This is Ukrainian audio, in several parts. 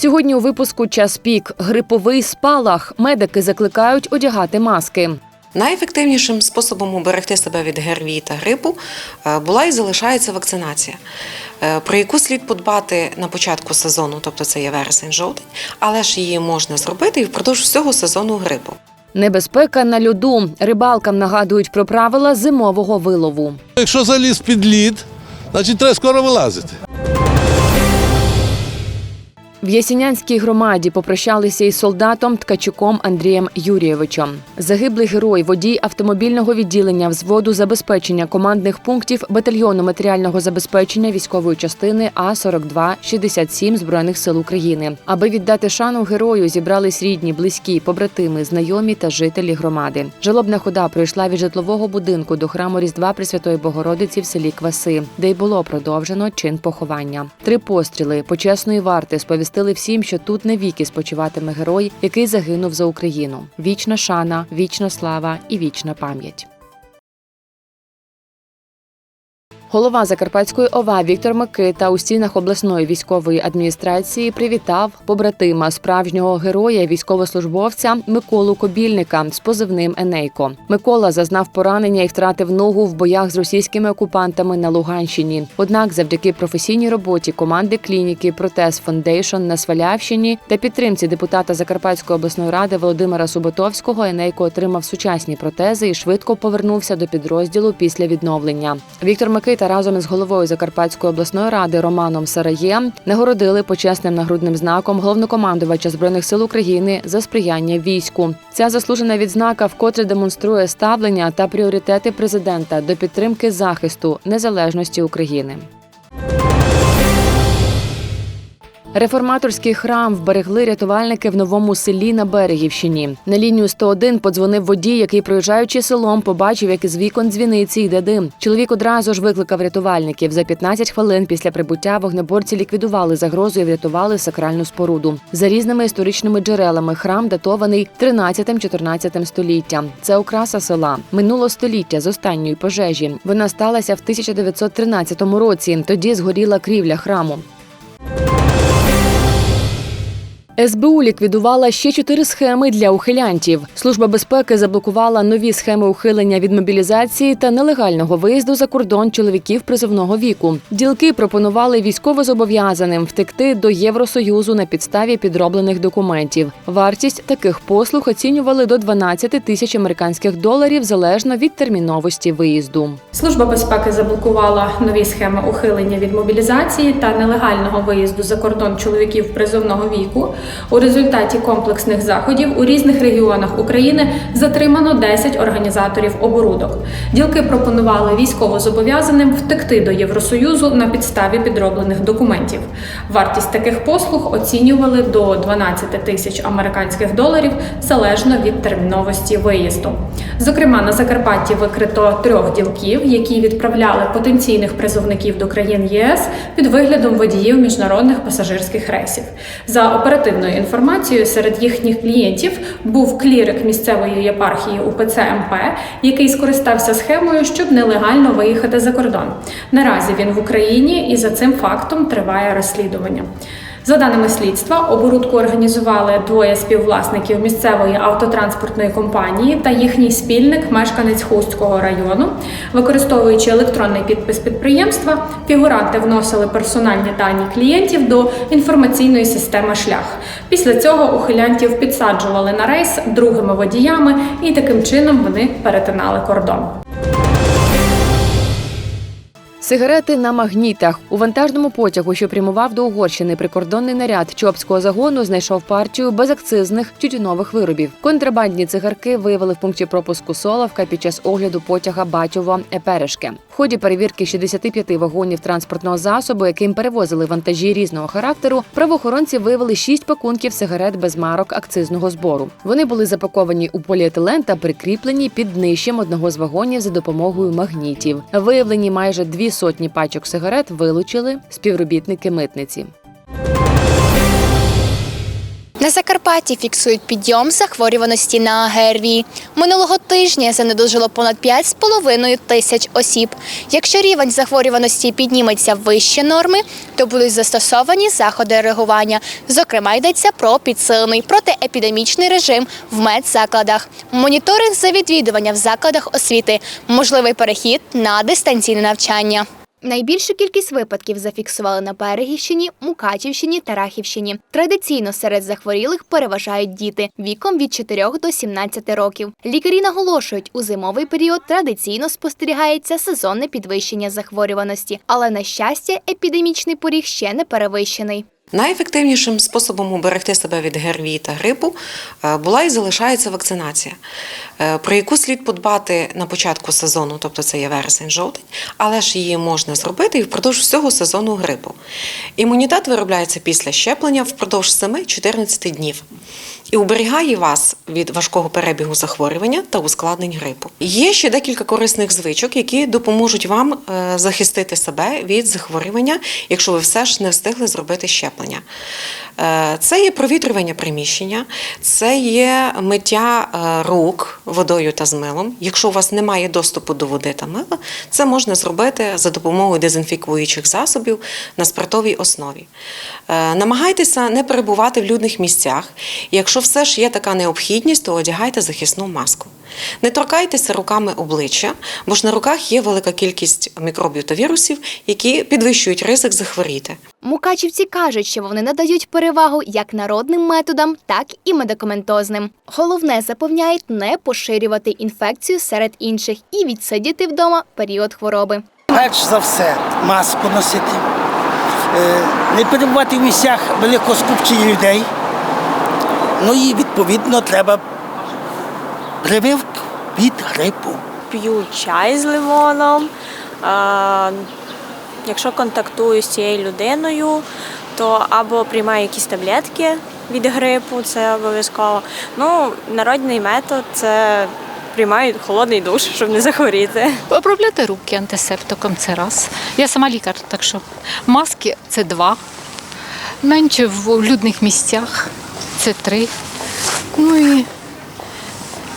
Сьогодні у випуску час пік гриповий спалах. Медики закликають одягати маски. Найефективнішим способом уберегти себе від ГРВІ та грипу е, була і залишається вакцинація, е, про яку слід подбати на початку сезону, тобто це є вересень-жовтень, але ж її можна зробити і впродовж всього сезону грипу. Небезпека на льоду. Рибалкам нагадують про правила зимового вилову. Якщо заліз під лід, значить треба скоро вилазити. В Ясінянській громаді попрощалися із солдатом Ткачуком Андрієм Юрійовичем. Загиблий герой, водій автомобільного відділення взводу забезпечення командних пунктів батальйону матеріального забезпечення військової частини А 42 67 збройних сил України. Аби віддати шану герою, зібрались рідні, близькі, побратими, знайомі та жителі громади. Жалобна хода пройшла від житлового будинку до храму Різдва Пресвятої Богородиці в селі Кваси, де й було продовжено чин поховання. Три постріли почесної варти сповістили всім, що тут навіки спочиватиме герой, який загинув за Україну. Вічна шана, вічна слава і вічна пам'ять. Голова Закарпатської ОВА Віктор Микита у стінах обласної військової адміністрації привітав побратима справжнього героя військовослужбовця Миколу Кобільника з позивним Енейко. Микола зазнав поранення і втратив ногу в боях з російськими окупантами на Луганщині. Однак, завдяки професійній роботі команди клініки Протез Фондейшн на Свалявщині та підтримці депутата Закарпатської обласної ради Володимира Суботовського Енейко отримав сучасні протези і швидко повернувся до підрозділу після відновлення. Віктор Микита разом із головою Закарпатської обласної ради Романом Сараєм нагородили почесним нагрудним знаком головнокомандувача збройних сил України за сприяння війську. Ця заслужена відзнака вкотре демонструє ставлення та пріоритети президента до підтримки захисту незалежності України. Реформаторський храм вберегли рятувальники в новому селі на Берегівщині. На лінію 101 подзвонив водій, який, проїжджаючи селом, побачив, як із вікон дзвіниці йде дим. Чоловік одразу ж викликав рятувальників. За 15 хвилин після прибуття вогнеборці ліквідували загрозу і врятували сакральну споруду. За різними історичними джерелами храм датований 13-14 століттям. Це окраса села. Минуло століття з останньої пожежі. Вона сталася в 1913 році. Тоді згоріла крівля храму. СБУ ліквідувала ще чотири схеми для ухилянтів. Служба безпеки заблокувала нові схеми ухилення від мобілізації та нелегального виїзду за кордон чоловіків призовного віку. Ділки пропонували військовозобов'язаним втекти до Євросоюзу на підставі підроблених документів. Вартість таких послуг оцінювали до 12 тисяч американських доларів залежно від терміновості виїзду. Служба безпеки заблокувала нові схеми ухилення від мобілізації та нелегального виїзду за кордон чоловіків призовного віку. У результаті комплексних заходів у різних регіонах України затримано 10 організаторів оборудок. Ділки пропонували військовозобов'язаним втекти до Євросоюзу на підставі підроблених документів. Вартість таких послуг оцінювали до 12 тисяч американських доларів залежно від терміновості виїзду. Зокрема, на Закарпатті викрито трьох ділків, які відправляли потенційних призовників до країн єС під виглядом водіїв міжнародних пасажирських рейсів. За оперативною інформацією, серед їхніх клієнтів був клірик місцевої єпархії УПЦ МП, який скористався схемою, щоб нелегально виїхати за кордон. Наразі він в Україні і за цим фактом триває розслідування. За даними слідства, оборудку організували двоє співвласників місцевої автотранспортної компанії та їхній спільник, мешканець Хустського району. Використовуючи електронний підпис підприємства, фігуранти вносили персональні дані клієнтів до інформаційної системи шлях. Після цього ухилянтів підсаджували на рейс другими водіями, і таким чином вони перетинали кордон. Сигарети на магнітах у вантажному потягу, що прямував до Угорщини, прикордонний наряд Чопського загону знайшов партію безакцизних тютюнових виробів. Контрабандні цигарки виявили в пункті пропуску Соловка під час огляду потяга Батьово Еперешке. В ході перевірки 65 вагонів транспортного засобу, яким перевозили вантажі різного характеру, правоохоронці виявили 6 пакунків сигарет без марок акцизного збору. Вони були запаковані у поліетилен та прикріплені під днищем одного з вагонів за допомогою магнітів. Виявлені майже дві сотні пачок сигарет вилучили співробітники митниці. На Закарпатті фіксують підйом захворюваності на ГРВІ. Минулого тижня занедужило понад 5,5 тисяч осіб. Якщо рівень захворюваності підніметься вище норми, то будуть застосовані заходи реагування. Зокрема, йдеться про підсилений протиепідемічний режим в медзакладах, моніторинг за відвідування в закладах освіти, можливий перехід на дистанційне навчання. Найбільшу кількість випадків зафіксували на Берегівщині, Мукачівщині та Рахівщині. Традиційно серед захворілих переважають діти віком від 4 до 17 років. Лікарі наголошують, у зимовий період традиційно спостерігається сезонне підвищення захворюваності, але на щастя, епідемічний поріг ще не перевищений. Найефективнішим способом уберегти себе від ГРВІ та грипу е, була і залишається вакцинація, е, про яку слід подбати на початку сезону, тобто це є вересень-жовтень, але ж її можна зробити і впродовж всього сезону грипу. Імунітет виробляється після щеплення впродовж 7-14 днів і уберігає вас від важкого перебігу захворювання та ускладнень грипу. Є ще декілька корисних звичок, які допоможуть вам е, захистити себе від захворювання, якщо ви все ж не встигли зробити щеплення. Е, Це є провітрювання приміщення, це є миття е, рук водою та з милом. Якщо у вас немає доступу до води та мила, це можна зробити за допомогою дезінфікуючих засобів на спиртовій основі. Е, Намагайтеся не перебувати в людних місцях. Якщо все ж є така необхідність, то одягайте захисну маску. Не торкайтеся руками обличчя, бо ж на руках є велика кількість мікробів та вірусів, які підвищують ризик захворіти. Мукачівці кажуть, що вони надають перевагу як народним методам, так і медикаментозним. Головне запевняють не поширювати інфекцію серед інших і відсидіти вдома період хвороби. Перш за все, маску носити, е, не перебувати в місцях великого скупчення людей. Ну і відповідно треба прививку від грипу. п'ю чай з лимоном. А, якщо контактую з цією людиною, то або приймаю якісь таблетки від грипу, це обов'язково. Ну, народний метод це приймаю холодний душ, щоб не захворіти. Обробляти руки антисептиком це раз. Я сама лікар, так що маски це два. Менше в людних місцях це три. Ну і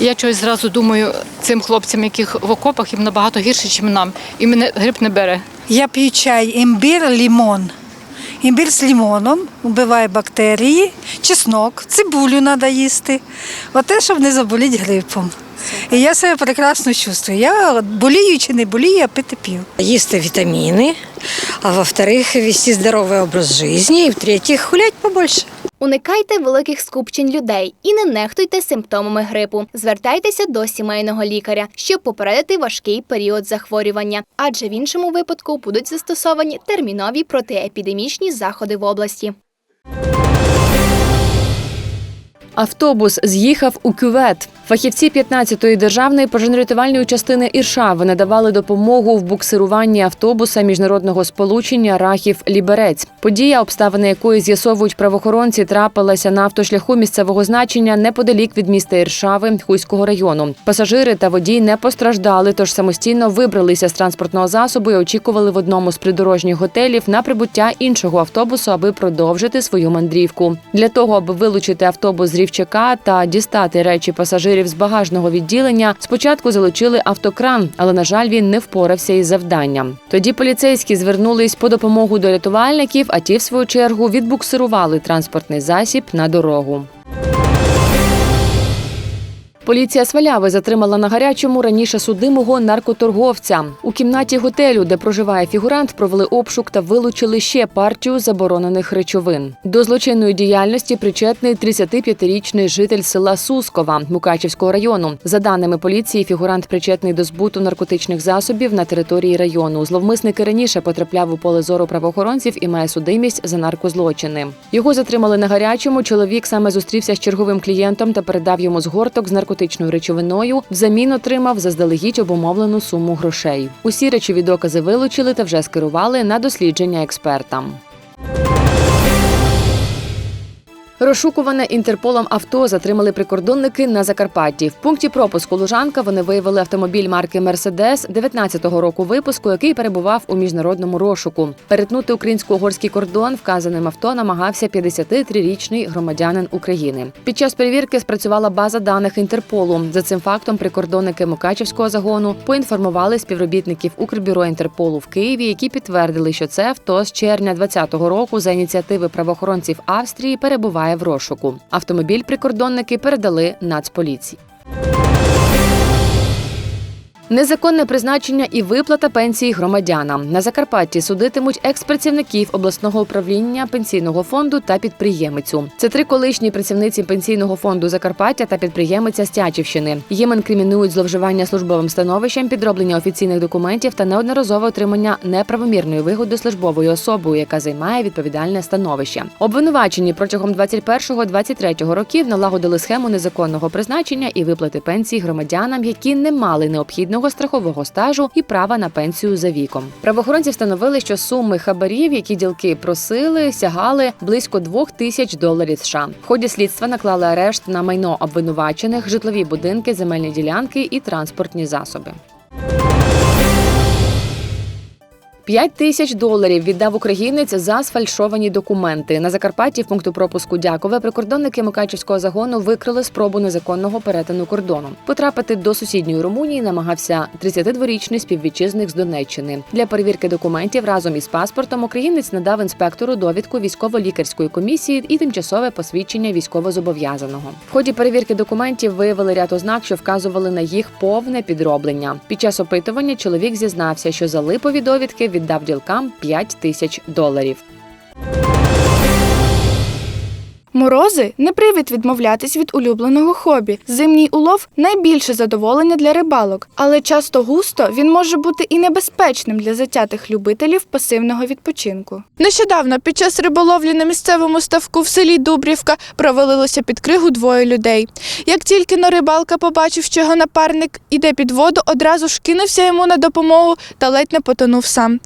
я чогось зразу думаю, цим хлопцям, яких в окопах, їм набагато гірше, ніж нам. І мене гриб не бере. Я п'ю чай імбір, лімон. Імбір з лімоном вбиває бактерії, чеснок, цибулю треба їсти. Оте, щоб не заболіти грипом. І я себе прекрасно чувствую. Я от болію чи не болію, я пити п'ю. Есть витамины, а во-вторых, вести здоровый образ жизни, и в-третьих, гулять побольше. Уникайте великих скупчень людей і не нехтуйте симптомами грипу. Звертайтеся до сімейного лікаря, щоб попередити важкий період захворювання, адже в іншому випадку будуть застосовані термінові протиепідемічні заходи в області. Автобус з'їхав у кювет. Фахівці 15-ї державної пожежно-рятувальної частини Іршави надавали допомогу в буксируванні автобуса міжнародного сполучення Рахів Ліберець. Подія, обставини якої з'ясовують правоохоронці, трапилася на автошляху місцевого значення неподалік від міста Іршави Хуйського району. Пасажири та водій не постраждали, тож самостійно вибралися з транспортного засобу і очікували в одному з придорожніх готелів на прибуття іншого автобусу, аби продовжити свою мандрівку. Для того, аби вилучити автобус з рівчака та дістати речі пасажирів з багажного відділення, спочатку залучили автокран, але на жаль, він не впорався із завданням. Тоді поліцейські звернулись по допомогу до рятувальників, а ті, в свою чергу, відбуксирували транспортний засіб на дорогу. Поліція Сваляви затримала на гарячому раніше судимого наркоторговця. У кімнаті готелю, де проживає фігурант, провели обшук та вилучили ще партію заборонених речовин. До злочинної діяльності причетний 35-річний житель села Сускова Мукачівського району. За даними поліції, фігурант причетний до збуту наркотичних засобів на території району. Зловмисник і раніше потрапляв у поле зору правоохоронців і має судимість за наркозлочини. Його затримали на гарячому. Чоловік саме зустрівся з черговим клієнтом та передав йому згорток з наркотичною речовиною. Взамін отримав заздалегідь обумовлену суму грошей. Усі речові докази вилучили та вже скерували на дослідження експертам. Розшукуване інтерполом авто затримали прикордонники на Закарпатті. В пункті пропуску Лужанка вони виявили автомобіль марки Мерседес 19-го року випуску, який перебував у міжнародному розшуку. Перетнути українсько-угорський кордон вказаним авто намагався 53-річний громадянин України. Під час перевірки спрацювала база даних Інтерполу. За цим фактом прикордонники Мукачівського загону поінформували співробітників Укрбюро Інтерполу в Києві, які підтвердили, що це авто з червня 2020 року за ініціативи правоохоронців Австрії перебуває в розшуку. Автомобіль прикордонники передали Нацполіції. Незаконне призначення і виплата пенсії громадянам на Закарпатті судитимуть експрацівників обласного управління пенсійного фонду та підприємицю. Це три колишні працівниці пенсійного фонду Закарпаття та підприємиця Стячівщини. Їм інкримінують зловживання службовим становищем, підроблення офіційних документів та неодноразове отримання неправомірної вигоди службовою особою, яка займає відповідальне становище. Обвинувачені протягом 21-23 років налагодили схему незаконного призначення і виплати пенсії громадянам, які не мали необхідного страхового стажу і права на пенсію за віком. Правоохоронці встановили, що суми хабарів, які ділки просили, сягали близько двох тисяч доларів США. В ході слідства наклали арешт на майно обвинувачених, житлові будинки, земельні ділянки і транспортні засоби. П'ять тисяч доларів віддав українець за сфальшовані документи. На Закарпатті в пункту пропуску Дякове прикордонники Мукачівського загону викрили спробу незаконного перетину кордону. Потрапити до сусідньої Румунії намагався 32-річний співвітчизник з Донеччини. Для перевірки документів разом із паспортом українець надав інспектору довідку військово-лікарської комісії і тимчасове посвідчення військовозобов'язаного. В ході перевірки документів виявили ряд ознак, що вказували на їх повне підроблення. Під час опитування чоловік зізнався, що за липові довідки віддав ділкам 5 тисяч доларів. Морози не привід відмовлятись від улюбленого хобі. Зимній улов найбільше задоволення для рибалок, але часто густо він може бути і небезпечним для затятих любителів пасивного відпочинку. Нещодавно під час риболовлі на місцевому ставку в селі Дубрівка провалилося під кригу двоє людей. Як тільки но рибалка побачив, що його напарник іде під воду, одразу ж кинувся йому на допомогу та ледь не потонув сам.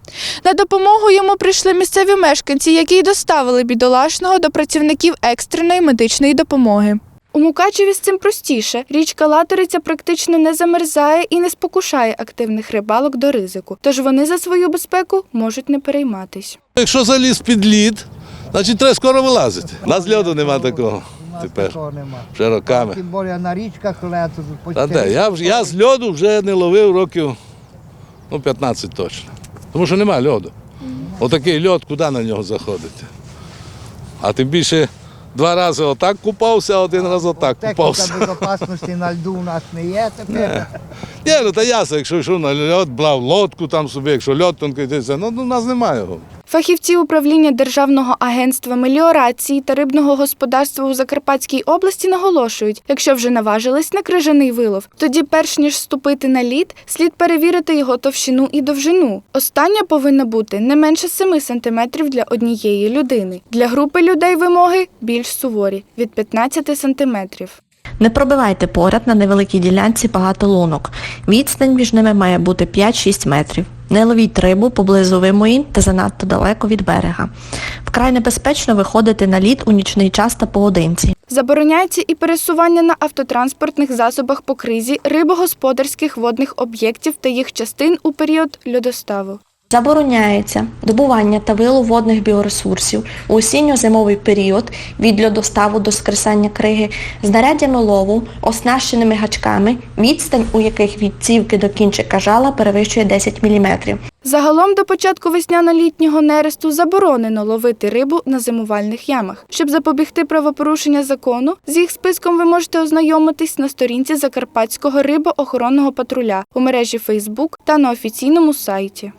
На допомогу йому прийшли місцеві мешканці, які й доставили бідолашного до працівників екстреної медичної допомоги. У Мукачеві з цим простіше. Річка Латориця практично не замерзає і не спокушає активних рибалок до ризику, тож вони за свою безпеку можуть не перейматись. Якщо заліз під лід, значить треба скоро вилазити. У нас льоду нема такого. Тепер вже роками. Тим більше на річках лето. Та де, я, вже- я з льоду вже не ловив років ну, 15 точно. Тому що нема льоду. Отакий льод, куди на нього заходити? А тим більше два рази отак купався, а один раз отак Техніка купався. безпечності на льду у нас не є тепер. Ні, ну та ясно, якщо йшов на льод, брав лодку там собі, якщо льод тонкий, то ну, ну, у нас немає його. Фахівці управління Державного агентства меліорації та рибного господарства у Закарпатській області наголошують, якщо вже наважились на крижаний вилов, тоді, перш ніж ступити на лід, слід перевірити його товщину і довжину. Остання повинна бути не менше 7 см для однієї людини. Для групи людей вимоги більш суворі від 15 см. Не пробивайте поряд на невеликій ділянці багато лунок. Відстань між ними має бути 5-6 метрів. Не ловіть рибу поблизу вимоїн та занадто далеко від берега. Вкрай небезпечно виходити на лід у нічний час та поодинці. Забороняється і пересування на автотранспортних засобах по кризі рибогосподарських водних об'єктів та їх частин у період льодоставу. Забороняється добування та вилов водних біоресурсів у осінньо-зимовий період від льодоставу до скресання криги, знаряддями лову, оснащеними гачками, відстань у яких від цівки до кінчика жала перевищує 10 мм. Загалом до початку весняно-літнього нересту заборонено ловити рибу на зимувальних ямах. Щоб запобігти правопорушення закону, з їх списком ви можете ознайомитись на сторінці Закарпатського рибоохоронного патруля у мережі Фейсбук та на офіційному сайті.